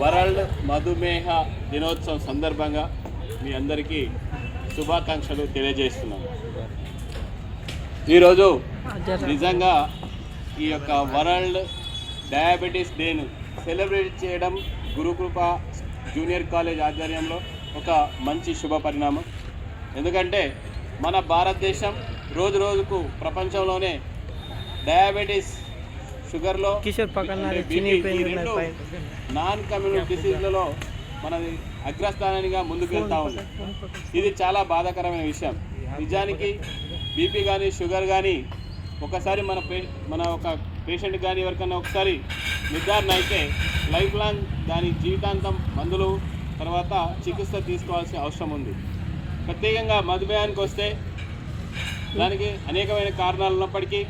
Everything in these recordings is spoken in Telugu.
వరల్డ్ మధుమేహ దినోత్సవం సందర్భంగా మీ అందరికీ శుభాకాంక్షలు తెలియజేస్తున్నాను. ఈరోజు నిజంగా ఈ యొక్క వరల్డ్ డయాబెటీస్ డేను సెలబ్రేట్ చేయడం గురుకృప జూనియర్ కాలేజ్ ఆధ్వర్యంలో ఒక మంచి శుభ పరిణామం. ఎందుకంటే మన భారతదేశం రోజు రోజుకు ప్రపంచంలోనే డయాబెటీస్ షుగర్లో కిషోర్ పక్కన. నాన్ కమ్యూనిటీ డిసీజ్లలో మనది అగ్రస్థానానిగా ముందుకు వెళ్తా ఉంది. ఇది చాలా బాధాకరమైన విషయం. నిజానికి బీపీ కానీ షుగర్ కానీ ఒకసారి మన పే మన ఒక పేషెంట్ కానీ ఎవరికైనా ఒకసారి నిర్ధారణ అయితే లైఫ్ లాంగ్ దాని జీవితాంతం మందులు తర్వాత చికిత్స తీసుకోవాల్సిన అవసరం ఉంది. ప్రత్యేకంగా మధుమేహానికి వస్తే దానికి అనేకమైన కారణాలు ఉన్నప్పటికీ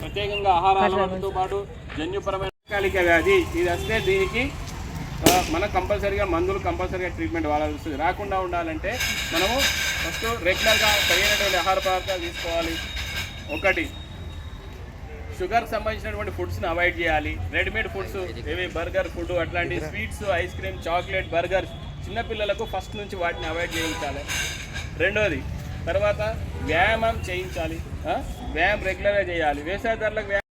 ప్రత్యేకంగా ఆహార అలవాటుతో పాటు జన్యుపరమైన దీర్ఘకాలిక వ్యాధి ఇది వస్తే దీనికి ఆ, మనం కంపల్సరీగా మందులు కంపల్సరీగా ట్రీట్మెంట్ వాడాల్సి వస్తుంది. రాకుండా ఉండాలంటే మనము ఫస్ట్ రెగ్యులర్గా సరైనటువంటి ఆహార పదార్థాలు తీసుకోవాలి. ఒకటి షుగర్ సంబంధించినటువంటి ఫుడ్స్ని అవాయిడ్ చేయాలి. రెడీమేడ్ ఫుడ్స్ ఏవి బర్గర్ ఫుడ్ అట్లాంటి sweets ice cream chocolate burger చిన్నపిల్లలకు ఫస్ట్ నుంచి వాటిని అవాయిడ్ చేయించాలి. రెండోది తర్వాత వ్యాయామం చేయించాలి. వ్యాయామం రెగ్యులర్గా చేయాలి. వ్యవసాయదారులకు వ్యాయామం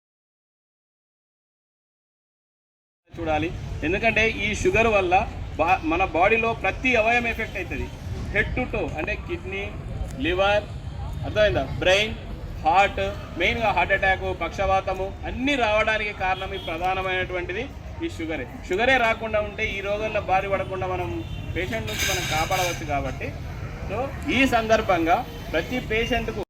చూడాలి. ఎందుకంటే ఈ షుగర్ వల్ల బా మన బాడీలో ప్రతి అవయవం ఎఫెక్ట్ అవుతుంది హెడ్ టు టో అంటే కిడ్నీ లివర్ అర్థమైందా? బ్రెయిన్ హార్ట్ మెయిన్గా హార్ట్ అటాక్ పక్షవాతము అన్నీ రావడానికి కారణం ఈ ప్రధానమైనటువంటిది ఈ షుగరే. షుగరే రాకుండా ఉంటే ఈ రోగాల్లో బారి పడకుండా మనం పేషెంట్ నుంచి మనం కాపాడవచ్చు కాబట్టి ఈ సందర్భంగా ప్రతి పేషెంట్కు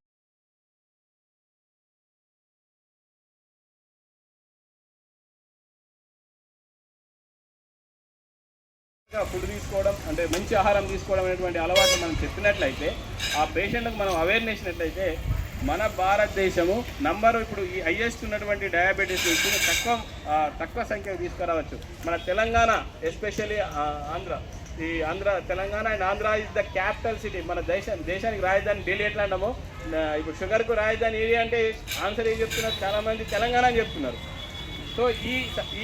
ఫుడ్ తీసుకోవడం అంటే మంచి ఆహారం తీసుకోవడం అనేటువంటి అలవాటు మనం చెప్పినట్లయితే ఆ పేషెంట్కు మనం అవేర్నెస్ ఇచ్చినట్లయితే మన భారతదేశము నంబరు ఇప్పుడు ఈ హైయెస్ట్ ఉన్నటువంటి డయాబెటీస్ నుంచి తక్కువ తక్కువ సంఖ్యకు తీసుకురావచ్చు. మన తెలంగాణ ఎస్పెషల్లీ ఆంధ్ర. ఈ Andhra Telangana and Andhra is the capital city మన దేశం దేశానికి రాజధాని ఢిల్లీ ఎట్లా అంటామో? ఇప్పుడు షుగర్కు రాజధాని ఏది అంటే ఆన్సర్ ఏం చెప్తున్నారు? చాలామంది తెలంగాణ అని చెప్తున్నారు. సో ఈ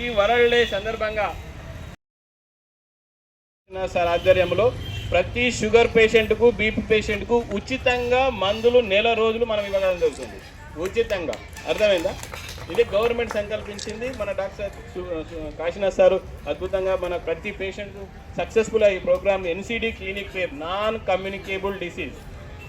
ఈ వరల్డ్ డే సందర్భంగా సార్ ఆధ్వర్యంలో ప్రతి షుగర్ పేషెంట్కు బీపీ పేషెంట్కు ఉచితంగా మందులు నెల రోజులు మనం ఇవ్వడం జరుగుతుంది. ఉచితంగా. అర్థమైందా? ఇది గవర్నమెంట్ సంకల్పించింది. మన డాక్టర్ కాశీనాథ్ సారు అద్భుతంగా మన ప్రతి పేషెంట్ సక్సెస్ఫుల్ ఈ ప్రోగ్రామ్ ఎన్సీడీ క్లినిక్ పేరు నాన్ కమ్యూనికేబుల్ డిసీజ్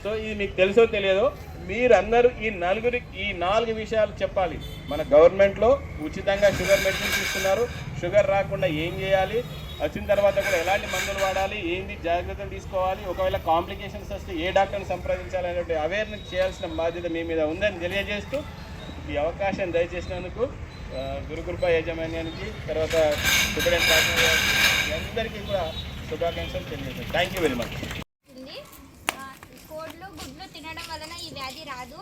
సో ఇది మీకు తెలుసో తెలియదో మీరందరూ ఈ నలుగురి ఈ నాలుగు విషయాలు చెప్పాలి. మన గవర్నమెంట్లో ఉచితంగా షుగర్ మెడిసిన్స్ ఇస్తున్నారు. షుగర్ రాకుండా ఏం చేయాలి? వచ్చిన తర్వాత కూడా ఎలాంటి మందులు వాడాలి? ఏంది జాగ్రత్తలు తీసుకోవాలి? ఒకవేళ కాంప్లికేషన్స్ వస్తే ఏ డాక్టర్ని సంప్రదించాలి అనేటువంటి అవేర్నెస్ చేయాల్సిన బాధ్యత మీ మీద ఉందని తెలియజేస్తూ ఈ అవకాశం దయచేసినందుకు గురుకృప యాజమాన్యానికి తర్వాత సూపరింటెండెంట్ కాకినాడ అందరికీ కూడా శుభాకాంక్షలు తెలియజేస్తాను. థ్యాంక్ యూ వెరీ మచ్ ఉంది కోడ్లు గుడ్లు తినడం వలన ఈ వ్యాధి రాదు.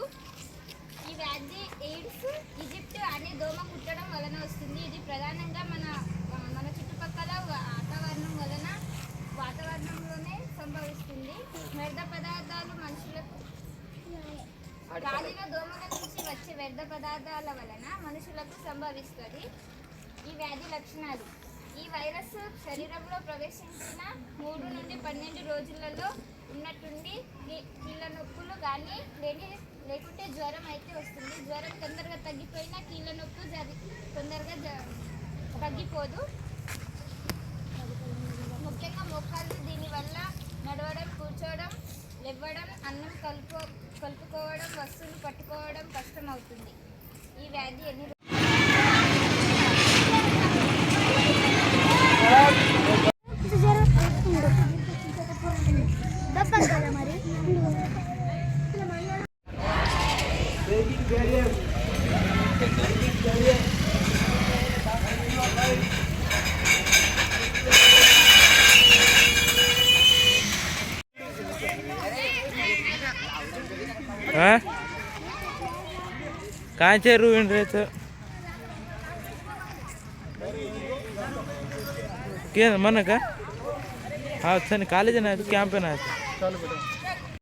ఈ వ్యాధి ఎయిడ్స్ ఈజిప్ట్ అనే దోమ కుట్టడం వలన వస్తుంది. ఇది ప్రధానంగా మన చుట్టుపక్కల వాతావరణం వలన వాతావరణంలోనే సంభవిస్తుంది వ్యర్థ పదార్థాలు మనుషులకు గాలిలో దోమల నుంచి వచ్చే వ్యర్థ పదార్థాల వలన మనుషులకు సంభవిస్తుంది. ఈ వ్యాధి లక్షణాలు. ఈ వైరస్ శరీరంలో ప్రవేశించిన మూడు నుండి పన్నెండు రోజులలో ఉన్నట్టుండి కీళ్ళ నొప్పులు కానీ లేని లేకుంటే జ్వరం అయితే వస్తుంది. జ్వరం తొందరగా తగ్గిపోయినా కీళ్ళ నొప్పు జరి తొందరగా జ- తగ్గిపోదు. కలుపుకోవడం అన్నం కలుపు కలుపుకోవడం వస్తువులు పట్టుకోవడం కష్టమవుతుంది. ఈ వ్యాధి ఎన్ని రో- మరి ಕಾಂಚೆ ಹೂವಿನ ರೇತು ಮನಕ ಹೌದು ಸರಿ ಕಾಲೇಜಿನ ಆಯ್ತು? ಕ್ಯಾಂಪೇನ ಆಯಿತು?